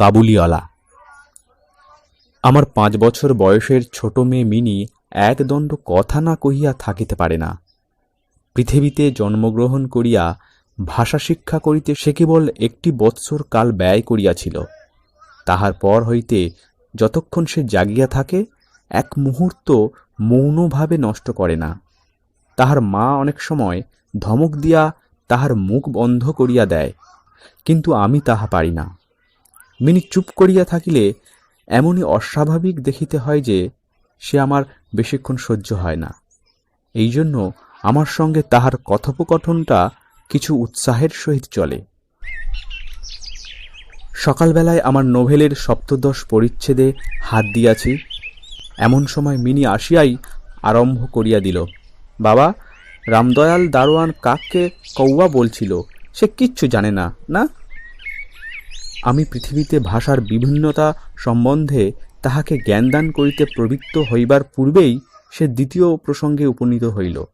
কাবুলিওয়ালা। আমার পাঁচ বছর বয়সের ছোট মেয়ে মিনি একদণ্ড কথা না কহিয়া থাকিতে পারে না। পৃথিবীতে জন্মগ্রহণ করিয়া ভাষা শিক্ষা করিতে সে কেবল একটি বৎসর কাল ব্যয় করিয়াছিল। তাহার পর হইতে যতক্ষণ সে জাগিয়া থাকে, এক মুহূর্ত মৌনভাবে নষ্ট করে না। তাহার মা অনেক সময় ধমক দিয়া তাহার মুখ বন্ধ করিয়া দেয়, কিন্তু আমি তাহা পারি না। মিনি চুপ করিয়া থাকিলে এমনই অস্বাভাবিক দেখিতে হয় যে সে আমার বেশিক্ষণ সহ্য হয় না। এই জন্য আমার সঙ্গে তাহার কথোপকথনটা কিছু উৎসাহের সহিত চলে। সকালবেলায় আমার নোভেলের সপ্তদশ পরিচ্ছেদে হাত দিয়াছি। এমন সময় মিনি আসিয়াই আরম্ভ করিয়া দিল, বাবা, রামদয়াল দারোয়ান কাককে কৌয়া বলছিল, সে কিচ্ছু জানে না না? আমি পৃথিবীতে ভাষার বিভিন্নতা সম্বন্ধে তাহাকে জ্ঞানদান করিতে প্রবৃত্ত হইবার পূর্বেই সে দ্বিতীয় প্রসঙ্গে উপনীত হইল।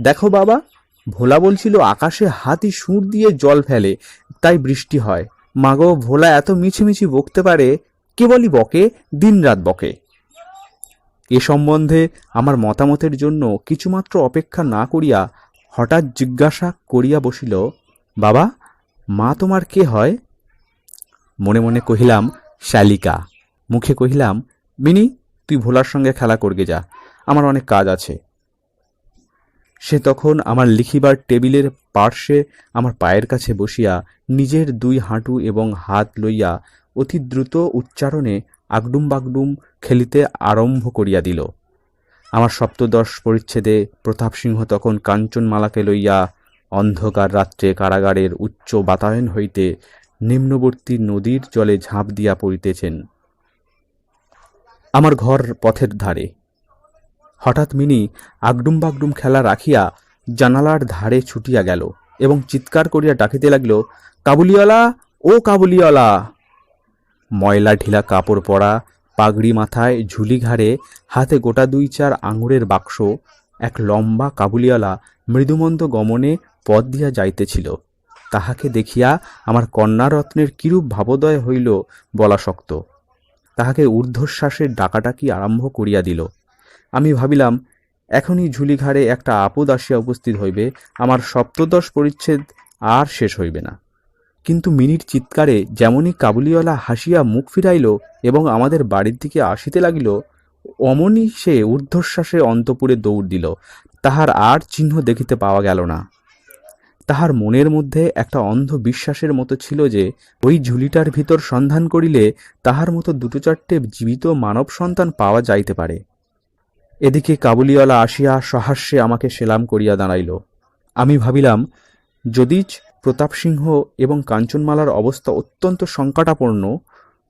দেখো বাবা, ভোলা বলছিল, আকাশে হাতি সুর দিয়ে জল ফেলে, তাই বৃষ্টি হয়। মাগো, ভোলা এত মিছিমিছি বকতে পারে কেবলই বকে, দিনরাত বকে। এ সম্বন্ধে আমার মতামতের জন্য কিছুমাত্র অপেক্ষা না করিয়া হঠাৎ জিজ্ঞাসা করিয়া বসিল, বাবা, মা তোমার কে হয়? মনে মনে কহিলাম শালিকা মুখে কহিলাম মিনি তুই ভোলার সঙ্গে খেলা করগে যা, আমার অনেক কাজ আছে। সে তখন আমার লিখিবার টেবিলের পার্শ্বে আমার পায়ের কাছে বসিয়া নিজের দুই হাঁটু এবং হাত লইয়া অতি দ্রুত উচ্চারণে আগডুম বাগডুম খেলিতে আরম্ভ করিয়া দিল। আমার সপ্তদশ পরিচ্ছেদে প্রতাপ সিংহ তখন কাঞ্চনমালাকে লইয়া অন্ধকার রাত্রে কারাগারের উচ্চ বাতায়ন হইতে নিম্নবর্তী নদীর জলে ঝাঁপ দিয়া পড়িতেছেন। আমার ঘর পথের ধারে। হঠাৎ মিনি আগডুম বাগডুম খেলা রাখিয়া জানালার ধারে ছুটিয়া গেল এবং চিৎকার করিয়া ডাকিতে লাগিল, কাবুলিওয়ালা, ও কাবুলিওয়ালা! ময়লা ঢিলা কাপড় পরা পাগড়ি মাথায় ঝুলি ঘাড়ে হাতে গোটা দুই চার আঙুরের বাক্স এক লম্বা কাবুলিওয়ালা মৃদুমন্দ গমনে পথ দিয়া যাইতেছিল। তাহাকে দেখিয়া আমার কন্যারত্নের কিরূপ ভাবোদয় হইল বলা শক্ত। তাহাকে ঊর্ধ্বশ্বাসের ডাকাটাকি আরম্ভ করিয়া দিল। আমি ভাবিলাম, এখনই ঝুলিঘাড়ে একটা আপদ আসিয়া উপস্থিত হইবে, আমার সপ্তদশ পরিচ্ছেদ আর শেষ হইবে না। কিন্তু মিনির চিৎকারে যেমনই কাবুলিওয়ালা হাসিয়া মুখ ফিরাইল এবং আমাদের বাড়ির দিকে আসিতে লাগিল, অমনি সে ঊর্ধ্বশ্বাসে অন্তপুরে দৌড় দিল, তাহার আর চিহ্ন দেখিতে পাওয়া গেল না। তাহার মনের মধ্যে একটা অন্ধ বিশ্বাসের মতো ছিল যে, ওই ঝুলিটার ভিতর সন্ধান করিলে তাহার মতো দুটো চারটে জীবিত মানব সন্তান পাওয়া যাইতে পারে। এদিকে কাবুলিওয়ালা আসিয়া সহাস্যে আমাকে সেলাম করিয়া দাঁড়াইল। আমি ভাবিলাম, যদিচ প্রতাপ সিংহ এবং কাঞ্চনমালার অবস্থা অত্যন্ত সংকটাপন্ন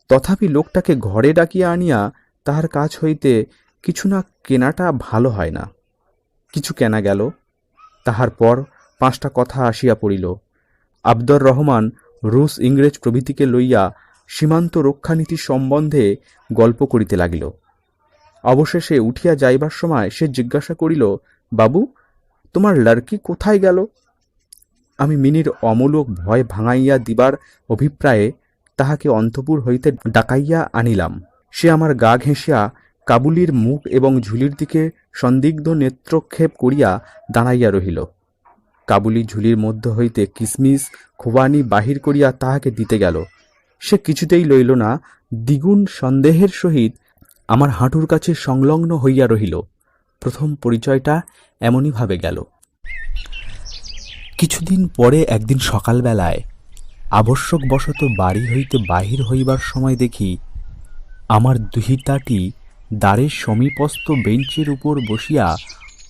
তথাপি লোকটাকে ঘরে ডাকিয়া আনিয়া তাহার কাছ হইতে কিছু না কেনাটা ভালো হয় না। কিছু কেনা গেল? তাহার পর পাঁচটা কথা আসিয়া পড়িল। আবদর রহমান রুশ ইংরেজ প্রভৃতিকে লইয়া সীমান্ত রক্ষানীতি সম্বন্ধে গল্প করিতে লাগিল। অবশেষে উঠিয়া যাইবার সময় সে জিজ্ঞাসা করিল, বাবু, তোমার লড়কি কোথায় গেল? আমি মিনির অমূলক ভয় ভাঙাইয়া দিবার অভিপ্রায়ে তাহাকে অন্তপুর হইতে ডাকাইয়া আনিলাম। সে আমার গা ঘেঁষিয়া কাবুলির মুখ এবং ঝুলির দিকে সন্দিগ্ধ নেত্রক্ষেপ করিয়া দাঁড়াইয়া রহিল। কাবুলি ঝুলির মধ্য হইতে কিসমিস, খোবানি বাহির করিয়া তাহাকে দিতে গেল। সে কিছুতেই লইল না, দ্বিগুণ সন্দেহের সহিত আমার হাঁটুর কাছে সংলগ্ন হইয়া রহিল। প্রথম পরিচয়টা এমনইভাবে গেল। কিছুদিন পরে একদিন সকালবেলায় আবশ্যক আবশ্যকবশত বাড়ি হইতে বাহির হইবার সময় দেখি আমার দুহিতাটি দ্বারের সমীপস্থ বেঞ্চের উপর বসিয়া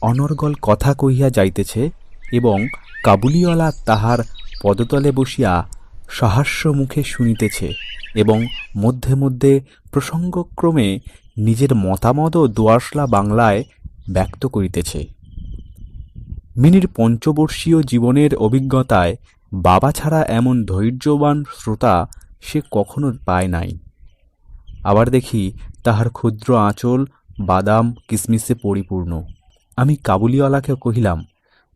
অনর্গল কথা কহিয়া যাইতেছে এবং কাবুলিওয়ালা তাহার পদতলে বসিয়া সহাস্য মুখে শুনিতেছে এবং মধ্যে মধ্যে প্রসঙ্গক্রমে নিজের মতামতও দোয়াশলা বাংলায় ব্যক্ত করিতেছে। মিনির পঞ্চবর্ষীয় জীবনের অভিজ্ঞতায় বাবা ছাড়া এমন ধৈর্যবান শ্রোতা সে কখনো পায় নাই। আবার দেখি তাহার ক্ষুদ্র আঁচল বাদাম কিসমিসে পরিপূর্ণ। আমি কাবুলিওয়ালাকে কহিলাম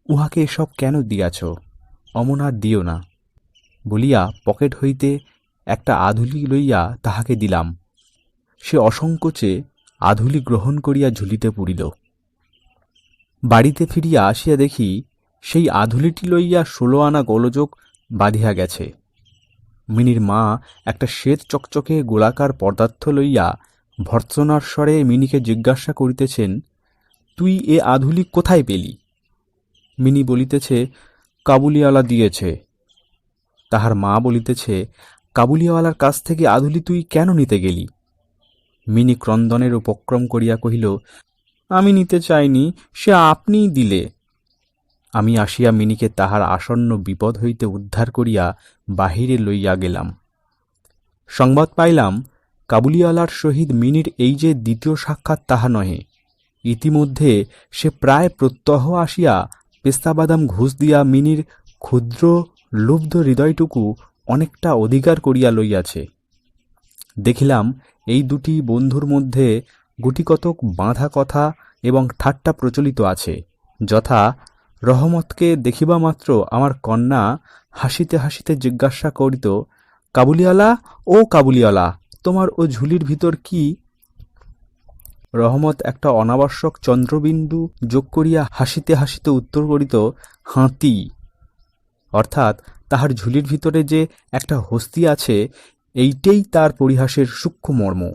উহাকে এসব কেন দিয়াছ? অমন আর দিও না। বলিয়া পকেট হইতে একটা আধুলি লইয়া তাহাকে দিলাম। সে অসংকোচে আধুলি গ্রহণ করিয়া ঝুলিতে পুরিল বাড়িতে ফিরিয়া আসিয়া দেখি সেই আধুলিটি লইয়া ষোলো আনা গোলযোগ বাঁধিয়া গেছে। মিনির মা একটা শ্বেত চকচকে গোলাকার পদার্থ লইয়া ভর্ৎসনার স্বরে মিনিকে জিজ্ঞাসা করিতেছেন, তুই এ আধুলি কোথায় পেলি? মিনি বলিতেছে, কাবুলিওয়ালা দিয়েছে। তাহার মা বলিতেছে, কাবুলিওয়ালার কাছ থেকে আধুলি তুই কেন নিতে গেলি? মিনি ক্রন্দনের উপক্রম করিয়া কহিল, আমি নিতে চাইনি, সে আপনিই দিলে। আমি আসিয়া মিনিকে তাহার আসন্ন বিপদ হইতে উদ্ধার করিয়া বাহিরে লইয়া গেলাম। সংবাদ পাইলাম, কাবুলিওয়ালার সহিত মিনির এই যে দ্বিতীয় সাক্ষাৎ তাহা নহে। ইতিমধ্যে সে প্রায় প্রত্যহ আসিয়া পেস্তাবাদাম ঘুষ দিয়া মিনির ক্ষুদ্র লুব্ধ হৃদয়টুকু অনেকটা অধিকার করিয়া লইয়াছে। দেখিলাম এই দুটি বন্ধুর মধ্যে গুটিকতক বাঁধা কথা এবং ঠাট্টা প্রচলিত আছে, যথা রহমতকে দেখিবা মাত্র আমার কন্যা হাসিতে হাসিতে জিজ্ঞাসা করিত, কাবুলিওয়ালা, ও কাবুলিওয়ালা, তোমার ও ঝুলির ভিতর কি রহমত একটা অনাবশ্যক চন্দ্রবিন্দু যোগ করিয়া হাসিতে হাসিতে উত্তর করিত, হাতি। অর্থাৎ তাহার ঝুলির ভিতরে যে একটা হস্তি আছে, এইটেই তার পরিহাসের সূক্ষ্ম মর্ম।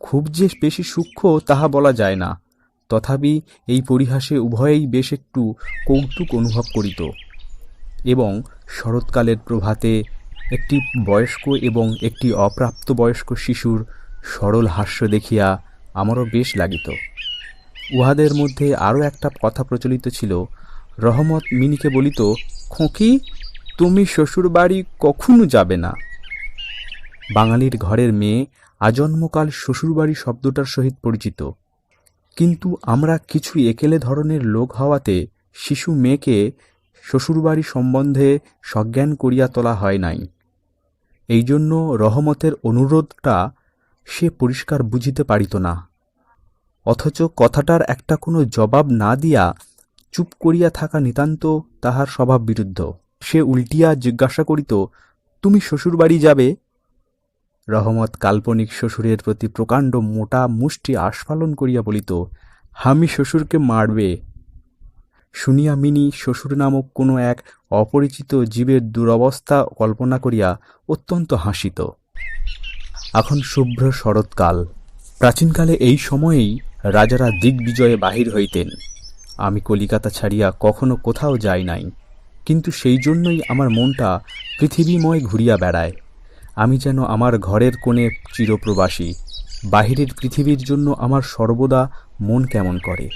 খুব যে বেশি সূক্ষ্ম তাহা বলা যায় না। তথাপি এই পরিহাসে উভয়েই বেশ একটু কৌতুক অনুভব করিত। এবং শরৎকালের প্রভাতে একটি বয়স্ক এবং একটি অপ্রাপ্তবয়স্ক শিশুর সরল হাস্য দেখিয়া আমারও বেশ লাগিত। উহাদের মধ্যে আরও একটা কথা প্রচলিত ছিল, রহমত মিনিকে বলিত, খোঁকি, তুমি শ্বশুরবাড়ি কখনো যাবে না? বাঙালির ঘরের মেয়ে আজন্মকাল শ্বশুরবাড়ি শব্দটার সহিত পরিচিত। কিন্তু আমরা কিছু একেলে ধরনের লোক হওয়াতে শিশু মেয়েকে শ্বশুরবাড়ি সম্বন্ধে সজ্ঞান করিয়া তোলা হয় নাই। এই জন্য রহমতের অনুরোধটা সে পরিষ্কার বুঝিতে পারিত না। অথচ কথাটার একটা কোনো জবাব না দিয়া চুপ করিয়া থাকা নিতান্ত তাহার স্বভাব বিরুদ্ধ। সে উল্টিয়া জিজ্ঞাসা করিত, তুমি শ্বশুরবাড়ি যাবে? রহমত কাল্পনিক শ্বশুরের প্রতি প্রকাণ্ড মোটা মুষ্টি আস্ফালন করিয়া বলিত হামি শ্বশুরকে মারবে। শুনিয়া মিনি শ্বশুর নামক কোনো এক অপরিচিত জীবের দুরবস্থা কল্পনা করিয়া অত্যন্ত হাসিত। এখন শুভ্র শরৎকাল। প্রাচীনকালে এই সময়েই রাজারা দিগ্বিজয়ে বাহির হইতেন। আমি কলিকাতা ছাড়িয়া কখনো কোথাও যাই নাই। কিন্তু সেই জন্যই আমার মনটা পৃথিবীময় ঘুরিয়া বেড়ায়। আমি যেন আমার ঘরের কোণে চিরপ্রবাসী। বাহিরের পৃথিবীর জন্য আমার সর্বদা মন কেমন করে।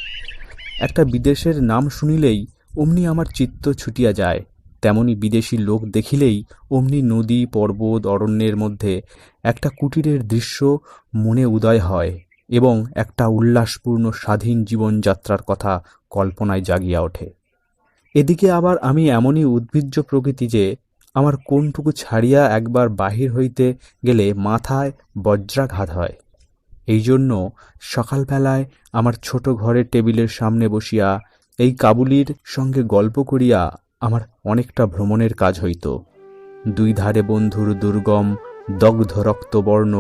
একটা বিদেশের নাম শুনিলেই অমনি আমার চিত্ত ছুটিয়া যায়। তেমনি বিদেশি লোক দেখিলেই অমনি নদী, পর্বত, অরণ্যের মধ্যে একটা কুটিরের দৃশ্য মনে উদয় হয় এবং একটা উল্লাসপূর্ণ স্বাধীন জীবনযাত্রার কথা কল্পনায় জাগিয়া ওঠে। এদিকে আবার আমি এমনই উদ্ভিজ্জ প্রকৃতি যে, আমার কোনটুকু ছাড়িয়া একবার বাহির হইতে গেলে মাথায় বজ্রাঘাত হয়। এই জন্য সকালবেলায় আমার ছোট ঘরের টেবিলের সামনে বসিয়া এই কাবুলির সঙ্গে গল্প করিয়া আমার অনেকটা ভ্রমণের কাজ হইত। দুই ধারে বন্ধুর দুর্গম, দগ্ধ রক্তবর্ণ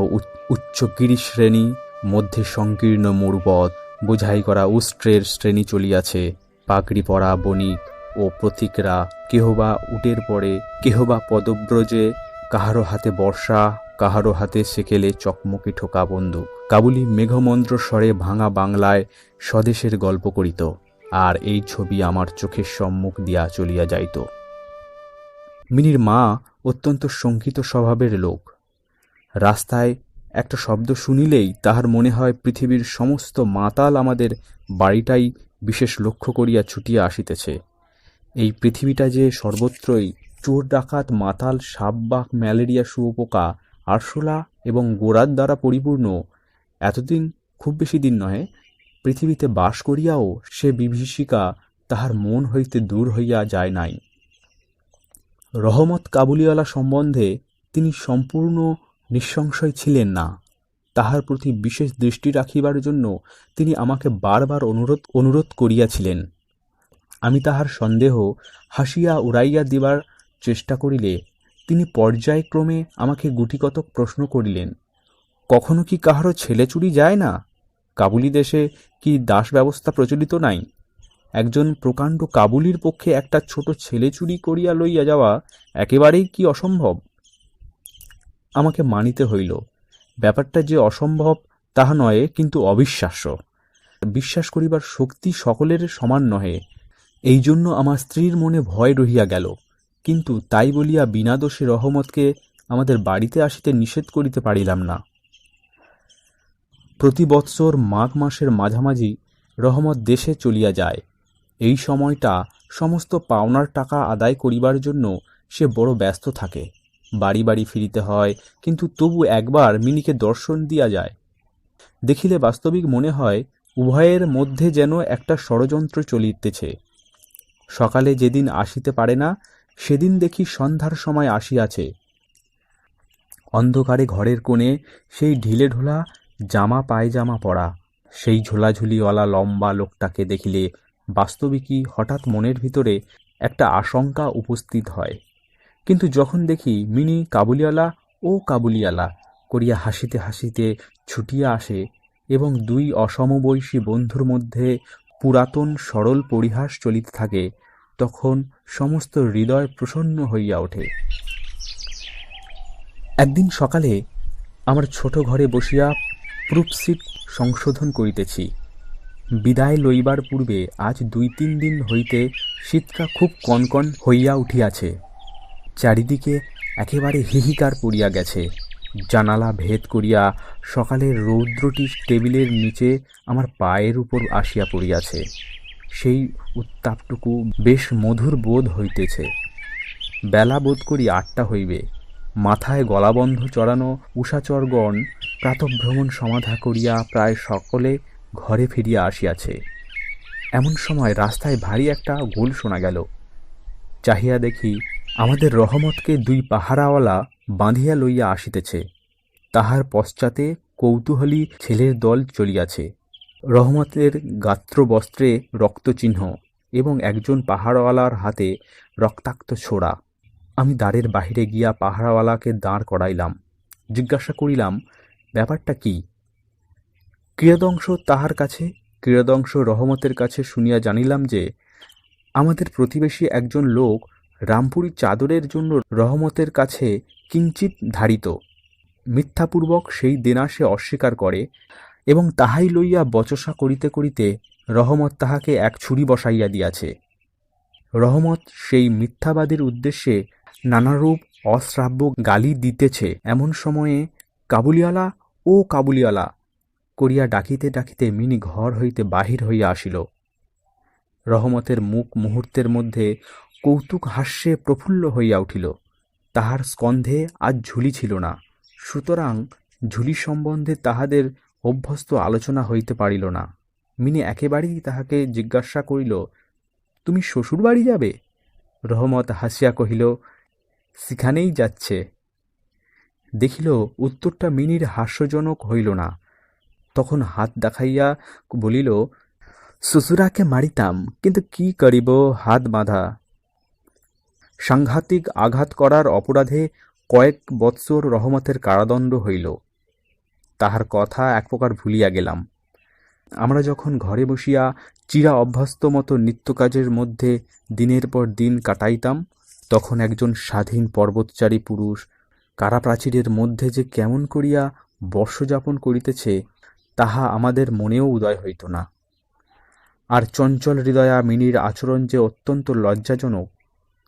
উচ্চ শ্রেণি মধ্যে সংকীর্ণ মরুপথ বোঝাই করা উষ্ট্রের শ্রেণি চলিয়াছে, পাগড়ি পরা বণিক ও প্রতীকরা কেহ বা উটের পরে কেহ বা পদব্রজে, কাহারো হাতে বর্ষা, কাহারো হাতে সেকেলে চকমকি ঠোকা বন্দুক। কাবুলি মেঘমন্ত্র স্বরে ভাঙা বাংলায় স্বদেশের গল্প করিত। আর এই ছবি আমার চোখের সম্মুখ দিয়া চলিয়া যাইত। মিনির মা অত্যন্ত শঙ্কিত স্বভাবের লোক। রাস্তায় একটা শব্দ শুনিলেই তাহার মনে হয় পৃথিবীর সমস্ত মাতাল আমাদের বাড়িটাই বিশেষ লক্ষ্য করিয়া ছুটিয়া আসিতেছে। এই পৃথিবীটা যে সর্বত্রই চোর ডাকাত, মাতাল সাপবাক ম্যালেরিয়া, শুয়োপোকা, আরশোলা এবং গোড়ার দ্বারা পরিপূর্ণ, এতদিন খুব বেশি দিন নহে পৃথিবীতে বাস করিয়াও সে বিভীষিকা তাহার মন হইতে দূর হইয়া যায় নাই। রহমত কাবুলিওয়ালা সম্বন্ধে তিনি সম্পূর্ণ নিঃসংশয় ছিলেন না। তাহার প্রতি বিশেষ দৃষ্টি রাখিবার জন্য তিনি আমাকে বারবার অনুরোধ অনুরোধ করিয়াছিলেন। আমি তাহার সন্দেহ হাসিয়া উড়াইয়া দিবার চেষ্টা করিলে তিনি পর্যায়ক্রমে আমাকে গুটিকতক প্রশ্ন করিলেন, কখনো কি কাহারও ছেলে চুরি যায় না? কাবুলি দেশে কি দাস ব্যবস্থা প্রচলিত নাই? একজন প্রকাণ্ড কাবুলির পক্ষে একটা ছোট ছেলে চুরি করিয়া লইয়া যাওয়া একেবারেই কি অসম্ভব? আমাকে মানিতে হইল। ব্যাপারটা যে অসম্ভব, তাহা নয়, কিন্তু অবিশ্বাস্য। বিশ্বাস করিবার শক্তি সকলের সমান নহে। এই জন্য আমার স্ত্রীর মনে ভয় রহিয়া গেল। কিন্তু তাই বলিয়া বিনা দোষে রহমতকে আমাদের বাড়িতে আসিতে নিষেধ করিতে পারিলাম না। প্রতি বৎসর মাঘ মাসের মাঝামাঝি রহমত দেশে চলিয়া যায়। এই সময়টা সমস্ত পাওনার টাকা আদায় করিবার জন্য সে বড় ব্যস্ত থাকে। বাড়ি বাড়ি ফিরিতে হয়, কিন্তু তবু একবার মিনিকে দর্শন দিয়া যায়। দেখিলে বাস্তবিক মনে হয়, উভয়ের মধ্যে যেন একটা ষড়যন্ত্র চলিতেছে। সকালে যেদিন আসিতে পারে না, সেদিন দেখি সন্ধ্যার সময় আসিয়াছে। অন্ধকারে ঘরের কোণে সেই ঢিলে ঢোলা জামা পায়জামা পরা, সেই ঝোলাঝুলিওয়ালা লম্বা লোকটাকে দেখিলে বাস্তবিকই হঠাৎ মনের ভিতরে একটা আশঙ্কা উপস্থিত হয়। কিন্তু যখন দেখি মিনি কাবুলিওয়ালা ও কাবুলিওয়ালা করিয়া হাসিতে হাসিতে ছুটিয়া আসে এবং দুই অসমবয়সী বন্ধুর মধ্যে পুরাতন সরল পরিহাস চলিতে থাকে, তখন সমস্ত হৃদয় প্রসন্ন হইয়া ওঠে। একদিন সকালে আমার ছোট ঘরে বসিয়া প্রুফশিট সংশোধন করিতেছি। বিদায় লইবার পূর্বে আজ দুই তিন দিন হইতে শীতটা খুব কনকন হইয়া উঠিয়াছে। চারিদিকে একেবারে হিহিকার পড়িয়া গেছে। জানালা ভেদ করিয়া সকালের রৌদ্রটি টেবিলের নিচে আমার পায়ের উপর আসিয়া পড়িয়াছে। সেই উত্তাপটুকু বেশ মধুর বোধ হইতেছে। বেলা বোধ করি আটটা হইবে। মাথায় গলাবন্ধ চড়ানো উষাচরগণ প্রাতভ্রমণ সমাধা করিয়া প্রায় সকলে ঘরে ফিরিয়া আসিয়াছে। এমন সময় রাস্তায় ভারী একটা গোল শোনা গেল। চাহিয়া দেখি আমাদের রহমতকে দুই পাহারাওয়ালা বাঁধিয়া লইয়া আসিতেছে। তাহার পশ্চাতে কৌতূহলী ছেলের দল চলিয়াছে। রহমতের গাত্রবস্ত্রে রক্তচিহ্ন এবং একজন পাহাড়ওয়ালার হাতে রক্তাক্ত ছোড়া আমি দ্বারের বাহিরে গিয়া পাহারাওয়ালাকে দাঁড় করাইলাম। জিজ্ঞাসা করিলাম, ব্যাপারটা কি? ক্রিয়াদংশ তাহার কাছে ক্রিয়াদংশ রহমতের কাছে শুনিয়া জানিলাম যে, আমাদের প্রতিবেশী একজন লোক রামপুরি চাদরের জন্য রহমতের কাছে কিঞ্চিত ধারিত। মিথ্যাপূর্বক সেই দেনা সে অস্বীকার করে এবং তাহাই লইয়া বচসা করিতে করিতে রহমত তাহাকে এক ছুরি বসাইয়া দিয়াছে। রহমত সেই মিথ্যাবাদীর উদ্দেশ্যে নানারূপ অশ্রাব্য গালি দিতেছে। এমন সময়ে কাবুলিওয়ালা, ও কাবুলিওয়ালা! করিয়া ডাকিতে ডাকিতে মিনি ঘর হইতে বাহির হইয়া আসিল। রহমতের মুখ মুহূর্তের মধ্যে কৌতুক হাস্যে প্রফুল্ল হইয়া উঠিল। তাহার স্কন্ধে আজ ঝুলি ছিল না। সুতরাং ঝুলি সম্বন্ধে তাহাদের অভ্যস্ত আলোচনা হইতে পারিল না। মিনি একেবারেই তাহাকে জিজ্ঞাসা করিল, তুমি শ্বশুর বাড়ি যাবে? রহমত হাসিয়া কহিল সেখানেই যাচ্ছে। দেখিল, উত্তরটা মিনির হাস্যজনক হইল না। তখন হাত দেখাইয়া বলিল, শ্বশুরাকে মারিতাম, কিন্তু কি করিব, হাত বাঁধা। সাংঘাতিক আঘাত করার অপরাধে কয়েক বৎসর রহমতের কারাদণ্ড হইল। তাহার কথা এক প্রকার ভুলিয়া গেলাম। আমরা যখন ঘরে বসিয়া চিরা অভ্যস্ত মতো নিত্যকাজের মধ্যে দিনের পর দিন কাটাইতাম তখন একজন স্বাধীন পর্বতচারী পুরুষ কারাপ্রাচীরের মধ্যে যে কেমন করিয়া বর্ষযাপন করিতেছে, তাহা আমাদের মনেও উদয় হইত না। আর চঞ্চল হৃদয়া মিনির আচরণ যে অত্যন্ত লজ্জাজনক,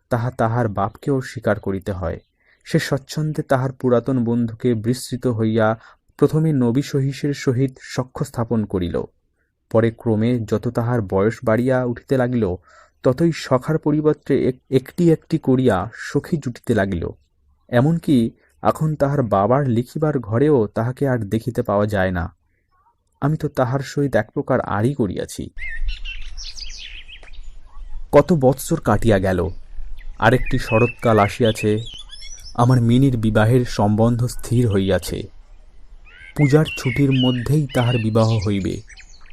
তাহা তাহার বাপকেও স্বীকার করিতে হয়। সে স্বচ্ছন্দে তাহার পুরাতন বন্ধুকে বিস্তৃত হইয়া প্রথমে নবী সহিসের সহিত সখ্য স্থাপন করিল। পরে ক্রমে যত তাহার বয়স বাড়িয়া উঠিতে লাগিল ততই সখার পরিবর্তে একটি একটি করিয়া সখী জুটিতে লাগিল। এমনকি এখন তাহার বাবার লিখিবার ঘরেও তাহাকে আর দেখিতে পাওয়া যায় না। আমি তো তাহার সহিত এক প্রকার আড়ি করিয়াছি। কত বৎসর কাটিয়া গেল। আরেকটি শরৎকাল আসিয়াছে। আমার মিনির বিবাহের সম্বন্ধ স্থির হইয়াছে। পূজার ছুটির মধ্যেই তাহার বিবাহ হইবে।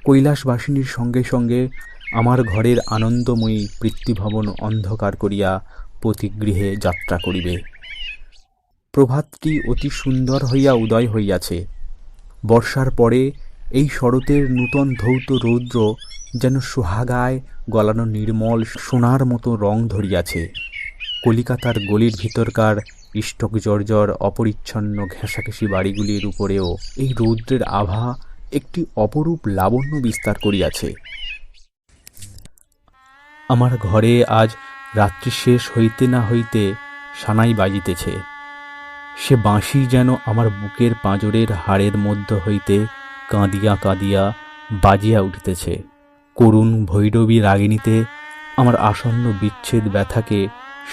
কৈলাসবাসিনীর সঙ্গে সঙ্গে আমার ঘরের আনন্দময়ী পৃথিভবন অন্ধকার করিয়া প্রতিগৃহে যাত্রা করিবে। প্রভাতটি অতি সুন্দর হইয়া উদয় হইয়াছে। বর্ষার পরে এই শরতের নূতন ধৌত রৌদ্র যেন সোহাগায় গলানো নির্মল সোনার মতো রং ধরিয়াছে। কলিকাতার গলির ভিতরকার ইষ্টক জর্জর অপরিচ্ছন্ন ঘেঁষাঘেঁষি বাড়িগুলির উপরেও এই রৌদ্রের আভা একটি অপরূপ লাবণ্য বিস্তার করিয়াছে। আমার ঘরে আজ রাত্রি শেষ হইতে না হইতে সানাই বাজিতেছে। সে বাঁশি যেন আমার বুকের পাঁজরের হাড়ের মধ্য হইতে কাঁদিয়া কাঁদিয়া বাজিয়া উঠিতেছে। করুণ ভৈরবী রাগিনীতে আমার আসন্ন বিচ্ছেদ ব্যথাকে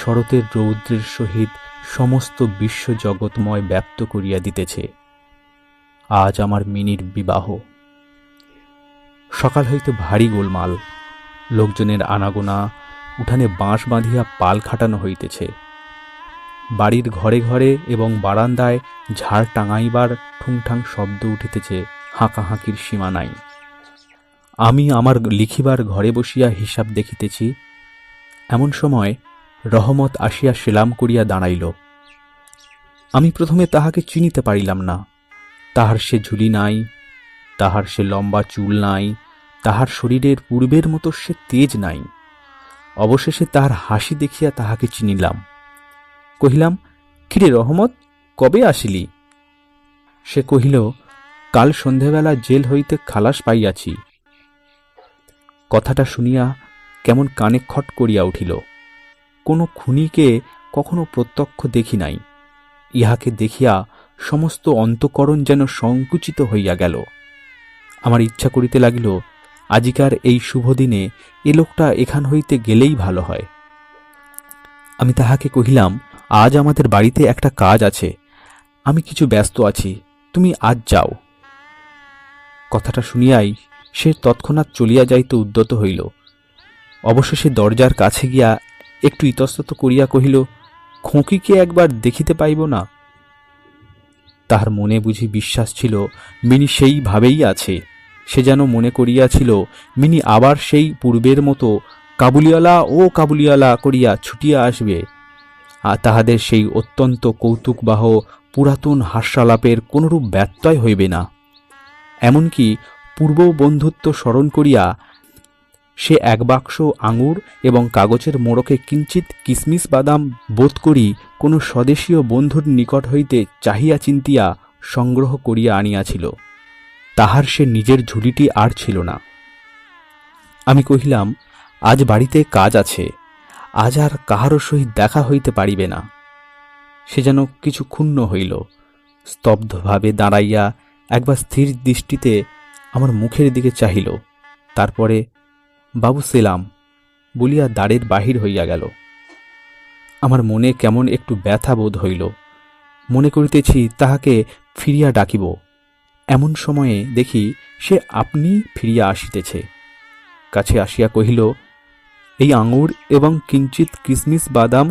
শরতের রৌদ্রের সহিত সমস্ত বিশ্ব জগৎময় ব্যক্ত করিয়া দিতেছে। আজ আমার মিনির বিবাহ। সকাল হইতে ভারী গোলমাল। লোকজনের আনাগোনা, উঠানে বাঁশ বাঁধিয়া পাল খাটানো হইতেছে। বাড়ির ঘরে ঘরে এবং বারান্দায় ঝাড় টাঙাইবার ঠুংঠাং শব্দ উঠিতেছে হাঁকাহাঁকির সীমা নাই আমি আমার লিখিবার ঘরে বসিয়া হিসাব দেখিতেছি, এমন সময় রহমত আসিয়া সেলাম করিয়া দাঁড়াইল। আমি প্রথমে তাহাকে চিনিতে পারিলাম না, তাহার সে ঝুলি নাই, তাহার সে লম্বা চুল নাই তাহার শরীরের পূর্বের মতো সে তেজ নাই। অবশেষে তাহার হাসি দেখিয়া তাহাকে চিনিলাম। কহিলাম, কিরে রহমত, কবে আসিলি? সে কহিল, কাল সন্ধেবেলা জেল হইতে খালাস পাইয়াছি। কথাটা শুনিয়া কেমন কানে খট করিয়া উঠিল। কোনো খুনিকে কখনো প্রত্যক্ষ দেখি নাই। ইহাকে দেখিয়া সমস্ত অন্তকরণ যেন সংকুচিত হইয়া গেল। আমার ইচ্ছা করিতে লাগিল আজিকার এই শুভ দিনে এ লোকটা এখান হইতে গেলেই ভালো হয়। আমি তাহাকে কহিলাম, আজ আমাদের বাড়িতে একটা কাজ আছে। আমি কিছু ব্যস্ত আছি। তুমি আজ যাও। কথাটা শুনিয়াই সে তৎক্ষণাৎ চলিয়া যাইতে উদ্যত হইল। অবশেষে দরজার কাছে গিয়া একটু ইতস্তত করিয়া কহিল খোঁকিকে একবার দেখিতে পাইব না? তাহার মনে বুঝি বিশ্বাস ছিল, মিনি সেইভাবেই আছে। সে যেন মনে করিয়াছিল, মিনি আবার সেই পূর্বের মতো কাবুলিওয়ালা ও কাবুলিওয়ালা করিয়া ছুটিয়া আসবে। আর তাহাদের সেই অত্যন্ত কৌতুকবাহ পুরাতন হাস্যালাপের কোনরূপ ব্যত্যয় হইবে না। এমনকি পূর্ব বন্ধুত্ব স্মরণ করিয়া সে এক বাক্স আঙুর এবং কাগজের মোড়কে কিঞ্চিত কিসমিস বাদাম বোধ করি কোনো স্বদেশীয় বন্ধুর নিকট হইতে চাহিয়া চিন্তিয়া সংগ্রহ করিয়া আনিয়াছিল। তাহার সে নিজের ঝুলিটি আর ছিল না। আমি কহিলাম, আজ বাড়িতে কাজ আছে, আজ আর কাহারও সহিত দেখা হইতে পারিবে না। সে যেন কিছু ক্ষুণ্ণ হইল, স্তব্ধভাবে দাঁড়াইয়া একবার স্থির দৃষ্টিতে আমার মুখের দিকে চাহিল। তারপরে, বাবু সেলাম, বলিয়া দ্বারের বাহির হইয়া গেল। আমার মনে কেমন একটু ব্যথা বোধ হইল। মনে করিতেছি তাহাকে ফিরিয়া ডাকিব। এমন সময়ে দেখি সে আপনি ফিরিয়া আসিতেছে। কাছে আসিয়া কহিল, এই আঙুর এবং কিঞ্চিত কিসমিস বাদাম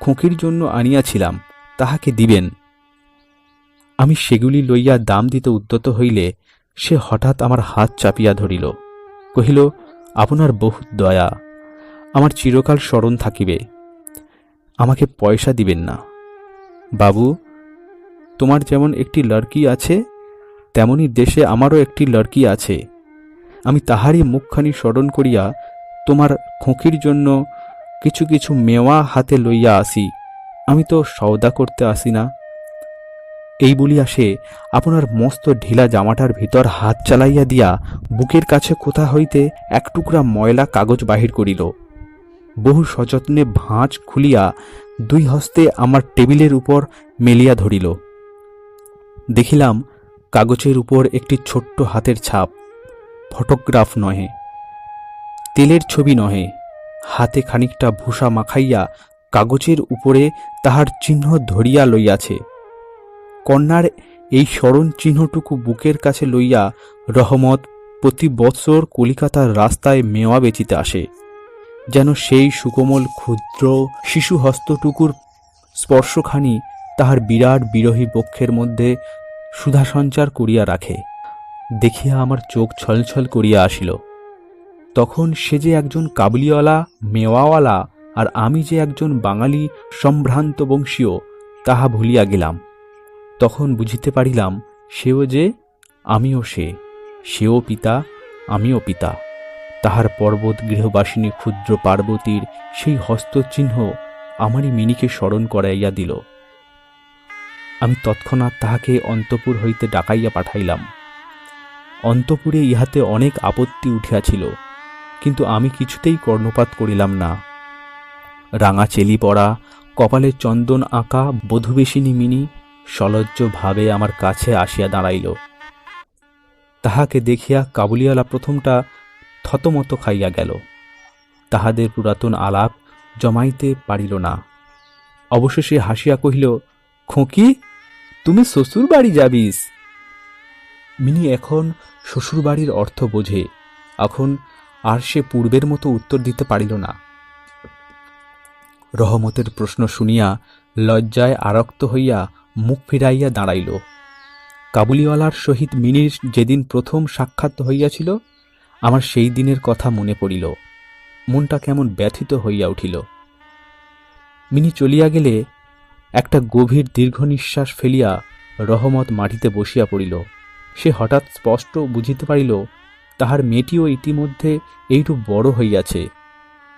খোঁকির জন্য আনিয়াছিলাম, তাহাকে দিবেন। আমি সেগুলি লইয়া দাম দিতে উদ্যত হইলে সে হঠাৎ আমার হাত চাপিয়া ধরিল। কহিল, আপনার বহু দয়া, আমার চিরকাল স্মরণ থাকিবে, আমাকে পয়সা দিবেন না। বাবু, তোমার যেমন একটি লড়কি আছে তেমনি দেশে আমারও একটি লড়কি আছে। আমি তাহারই মুখখানি স্মরণ করিয়া তোমার খোঁকির জন্য কিছু কিছু মেওয়া হাতে লইয়া আসি। আমি তো সওদা করতে আসি না। এই বলিয়া সে আপনার মস্ত ঢিলা জামাটার ভিতর হাত চালাইয়া দিয়া বুকের কাছে কোথা হইতে এক টুকরা ময়লা কাগজ বাহির করিল। বহু সযত্নে ভাঁজ খুলিয়া দুই হস্তে আমার টেবিলের উপর মেলিয়া ধরিল। দেখিলাম কাগজের উপর একটি ছোট্ট হাতের ছাপ। ফটোগ্রাফ নহে। তেলের ছবি নহে। হাতে খানিকটা ভূষা মাখাইয়া কাগজের উপরে তাহার চিহ্ন ধরিয়া লইয়াছে। কন্যার এই স্মরণ চিহ্নটুকু বুকের কাছে লইয়া রহমত প্রতি বৎসর কলিকাতার রাস্তায় মেওয়া বেচিতে আসে। যেন সেই সুকোমল ক্ষুদ্র শিশু হস্তটুকুর স্পর্শখানি তাহার বিরাট বিরহী বক্ষের মধ্যে সুধা সঞ্চার করিয়া রাখে, দেখিয়া আমার চোখ ছলছল করিয়া আসিল। তখন সে যে একজন কাবুলিওয়ালা, মেওয়াওয়ালা, আর আমি যে একজন বাঙালি, সম্ভ্রান্ত বংশীয়, তাহা ভুলিয়া গেলাম। তখন বুঝিতে পারিলাম, সেও যে আমিও সে, সেও পিতা, আমিও পিতা। তাহার পর্বত গৃহবাসিনী ক্ষুদ্র পার্বতীর সেই হস্তচিহ্ন আমারই মিনিকে স্মরণ করাইয়া দিল। আমি তৎক্ষণাৎ তাহাকে অন্তপুর হইতে ডাকাইয়া পাঠাইলাম। অন্তপুরে ইহাতে অনেক আপত্তি উঠিয়াছিল, কিন্তু আমি কিছুতেই কর্ণপাত করিলাম না। রাঙা চেলি পড়া, কপালে চন্দন আঁকা, বধুবেশিনী মিনি সলজ্জ ভাবে আমার কাছে আসিয়া দাঁড়াইল। তাহাকে দেখিয়া কাবুলিওয়ালা প্রথমটা থতমত খাইয়া গেল। তাহাদের পুরাতন আলাপ জমাইতে পারিল না। অবশেষে হাসিয়া কহিল খোঁকি, তুমি শ্বশুর বাড়ি যাবিস। মিনি এখন শ্বশুর বাড়ির অর্থ বোঝে, এখন আর সে পূর্বের মতো উত্তর দিতে পারিল না। রহমতের প্রশ্ন শুনিয়া লজ্জায় আরক্ত হইয়া মুখ ফিরাইয়া দাঁড়াইল। কাবুলিওয়ালার সহিত মিনির যেদিন প্রথম সাক্ষাৎ হইয়াছিল, আমার সেই দিনের কথা মনে পড়িল। মনটা কেমন ব্যথিত হইয়া উঠিল। মিনি চলিয়া গেলে একটা গভীর দীর্ঘ নিঃশ্বাস ফেলিয়া রহমত মাটিতে বসিয়া পড়িল। সে হঠাৎ স্পষ্ট বুঝিতে পারিল, তাহার মেয়েটিও ইতিমধ্যে এইরূপ বড় হইয়াছে।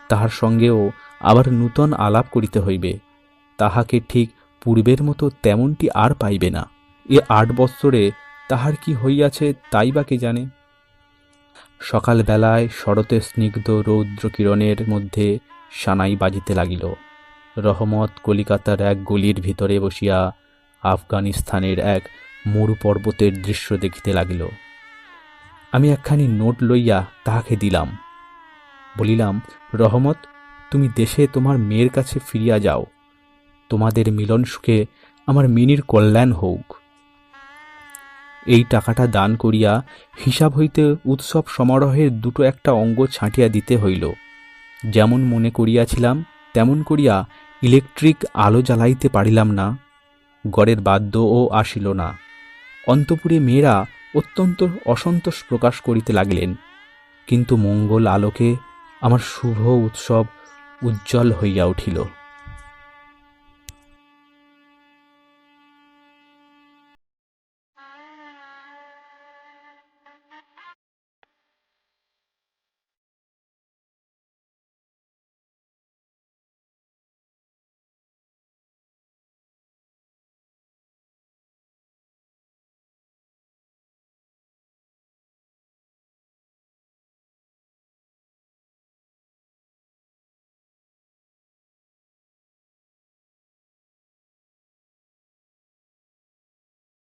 তাহার সঙ্গেও আবার নূতন আলাপ করিতে হইবে। তাহাকে ঠিক পূর্বের মতো তেমনটি আর পাইবে না। এ আট বৎসরে তাহার কি হইয়াছে তাই বা কে জানে? সকালবেলায় শরতে স্নিগ্ধ রৌদ্র কিরণের মধ্যে সানাই বাজিতে লাগিল। রহমত কলিকাতার এক গলির ভিতরে বসিয়া আফগানিস্তানের এক মরু পর্বতের দৃশ্য দেখিতে লাগিল। আমি একখানি নোট লইয়া তাহাকে দিলাম। বলিলাম, রহমত, তুমি দেশে তোমার মেয়ের কাছে ফিরিয়া যাও। তোমাদের মিলন সুখে আমার মিনির কল্যাণ হোক। এই টাকাটা দান করিয়া হিসাব হইতে উৎসব সমারোহের দুটো একটা অঙ্গ ছাঁটিয়া দিতে হইল। যেমন মনে করিয়াছিলাম, তেমন করিয়া ইলেকট্রিক আলো জ্বালাইতে পারিলাম না, গড়ের বাদ্যও আসিল না। অন্তপুরে মেয়েরা অত্যন্ত অসন্তোষ প্রকাশ করিতে লাগিলেন, কিন্তু মঙ্গল আলোকে আমার শুভ উৎসব উজ্জ্বল হইয়া উঠিল।